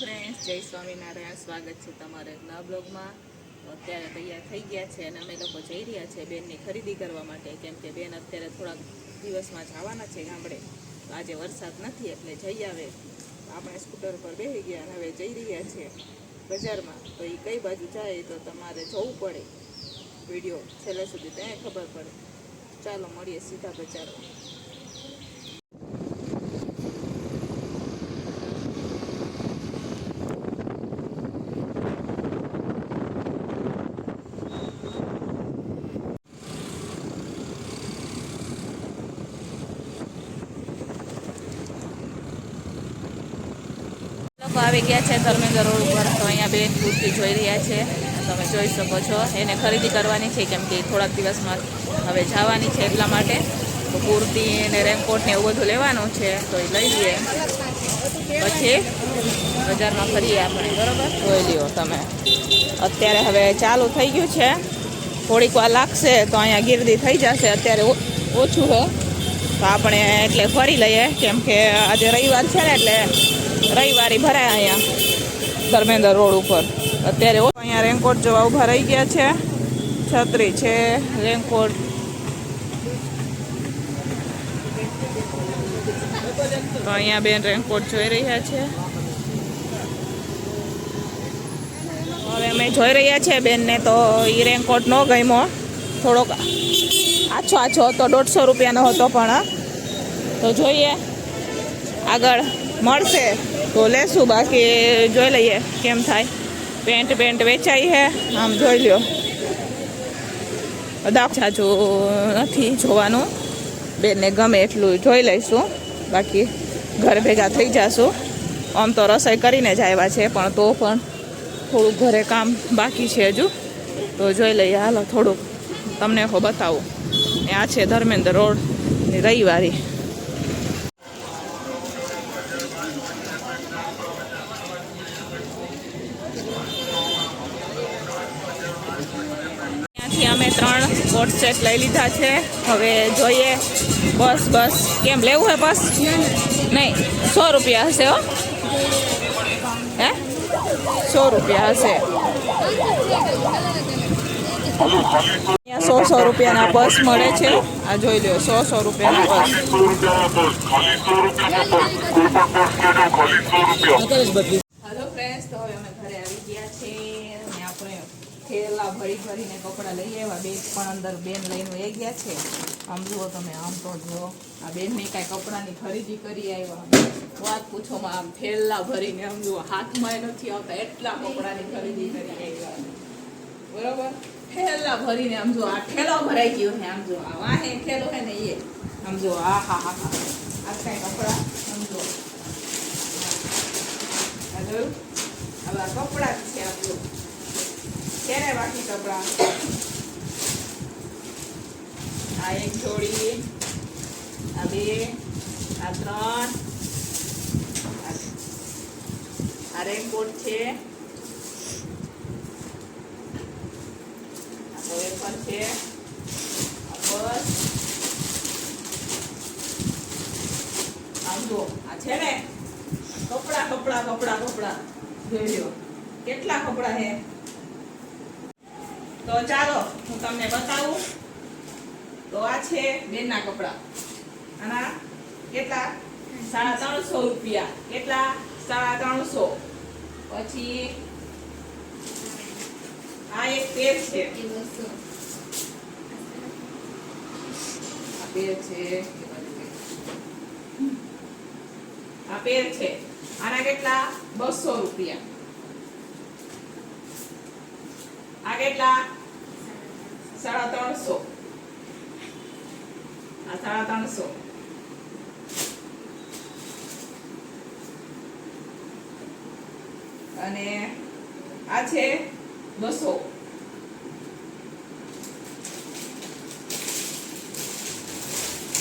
Friends જય સ્વામિનારાયણ. સ્વાગત છે તમારે નવા બ્લોગમાં. અત્યારે તૈયાર થઈ ગયા છે અને અમે લોકો જઈ રહ્યા છે બેનની ખરીદી કરવા માટે, કેમ કે બેન અત્યારે થોડાક દિવસમાં જવાના છે ગામડે. તો આજે વરસાદ નથી, એટલે જઈ આવે. આપણે સ્કૂટર પર બેસી ગયા અને હવે જઈ રહ્યા છીએ બજારમાં. તો એ કઈ બાજુ જાય તો તમારે જવું પડે. વીડિયો છેલ્લે સુધી ત્યાં ખબર પડે. ચાલો, મળીએ સીધા બજારમાં. આવી ગયા છે ધર્મેન્દ્ર રોડ ઉપર, તો અહીંયા બેન કુર્તી જોઈ રહ્યા છે. તમે જોઈ શકો છો, એને ખરીદી કરવાની છે, કેમ કે થોડાક દિવસમાં હવે જવાની છે એટલા માટે. તો કુર્તી ને રેનકોટ ને એવું બધું લેવાનું છે, તો એ લઈ લઈએ. પછી બજારમાં ફરીએ આપણે, બરાબર? જોઈ લ્યો તમે. અત્યારે હવે ચાલુ થઈ ગયું છે. થોડીક વાર લાગશે તો અહીંયા ગીરદી થઈ જશે. અત્યારે ઓછું છે તો આપણે એટલે ફરી લઈએ. કેમ કે આજે રવિવાર છે ને એટલે રવિવારી ભરાય અહીંયા ધર્મેન્દ્ર રોડ ઉપર. અત્યારે અહીંયા રેનકોટ જોવા ઊભા રહી ગયા છે. છત્રી છે રેનકોટ. તો અહીંયા બેન રેનકોટ જોઈ રહ્યા છે. હવે અમે જોઈ રહ્યા છીએ બેનને તો એ રેનકોટ ન ગમ્યો. થોડોક આછો આછો હતો, દોઢસો રૂપિયાનો હતો પણ તો જોઈએ, આગળ મળશે. તો લેશું, બાકી જોઈ લઈએ કેમ થાય. પેન્ટ પેન્ટ વેચાઈ છે આમ જોઈ લ્યો. બધા છાછું નથી જોવાનું. બેનને ગમે એટલું જોઈ લઈશું. બાકી ઘર ભેગા થઈ જશું. આમ તો રસોઈ કરીને જ આવ્યા છે, પણ તો પણ થોડુંક ઘરે કામ બાકી છે હજુ. તો જોઈ લઈએ, હાલો થોડુંક. તમને હો બતાવું. ને આ છે ધર્મેન્દ્ર રોડની રવિવારી. ત્યાંથી અમે ત્રણ કોટ સેટ લઈ લીધા છે. હવે જોઈએ બસ બસ. કેમ, લેવું હે બસ? નહીં, સો રૂપિયા હશે હો. હે? સો રૂપિયા હશે. અહીંયા સો સો રૂપિયાના બસ મળે છે. આ જોઈ લો સો સો રૂપિયાના બસ હેલો તો હવે અમે ઘરે આવી ગયા છે અને આપણે થેલા ભરી ભરીને કપડાં લઈ આવ્યા. બેગ પણ અંદર બેન લઈને વહી ગયા છે. આમ જુઓ તમે, આમ તો જુઓ. આ બેનને કાંઈ કપડાંની ખરીદી કરી આવ્યા. વાત પૂછોમાં આમ થેલા ભરીને, આમ જુઓ, હાથમાં નથી આવતા એટલા કપડાંની ખરીદી કરી આવ્યા. બરાબર? થેલા ભરીને આમ જો આ ઠેલો ભરાઈ ગયો હે, આમ જો આ વાહે ઠેલો છે ને એ. આમ જો આ હા હા હા. આ કાંઈ કપડા? આમ જો. હવે આ કપડાં છે, આમ જો. ક્યારે બાકી કપડાં? આ એક જોડી, આ બે, આ ત્રણ, આ રેનકોટ છે આ વેફર છે. બસ. આમ આ છે ને, કપડા કપડા કપડા કપડા. જોઈ કેટલા કપડા છે? તો ચાલો, હું તમને બતાવું. તો આ છે બેનના કપડા. આના કેટલા? સાડા ત્રણસો રૂપિયા. કેટલા? સાડા ત્રણસો. પછી આ એક પેર છે. આ પેર છે છે. આના કેટલા? બસો રૂપિયા. આ કેટલા? સાડા ત્રણસો. આ સાડા ત્રણસો. અને આ છે બસો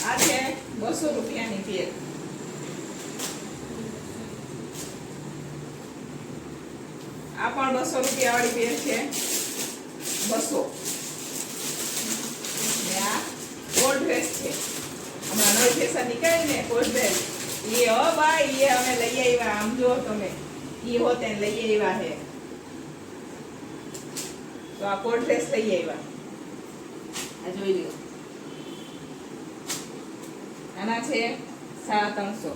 આ છે બસો રૂપિયાની પેર આ પણ બસો રૂપિયા વાળી પેર છે. બસો. ડ્રેસ છે. હમણાં નવી ફેશન નીકળી ને કોટ ડ્રેસ એ હો ભાઈ એ અમે લઈ આવ્યા. આમ જો તમે. એ હોતે લઈ આવ્યા હે. તો આ કોટ ડ્રેસ લઈ આવ્યા. આ જોઈ લ્યો. આના છે સાડા ત્રણસો.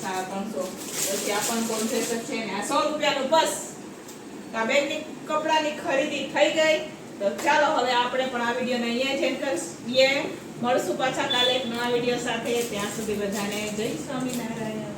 સાડા ત્રણસો. પછી આ પણ કોટ છે ને આ સો રૂપિયાનું બસ. આ બેનની કપડાની ખરીદી થઈ ગઈ. તો ચાલો હવે આપણે પણ આ વિડીયોને અહીંયા જ એન્ડ કરીએ મળશું પાછા કાલે એક નવા વીડિયો સાથે. ત્યાં સુધી બધાને જય સ્વામિનારાયણ.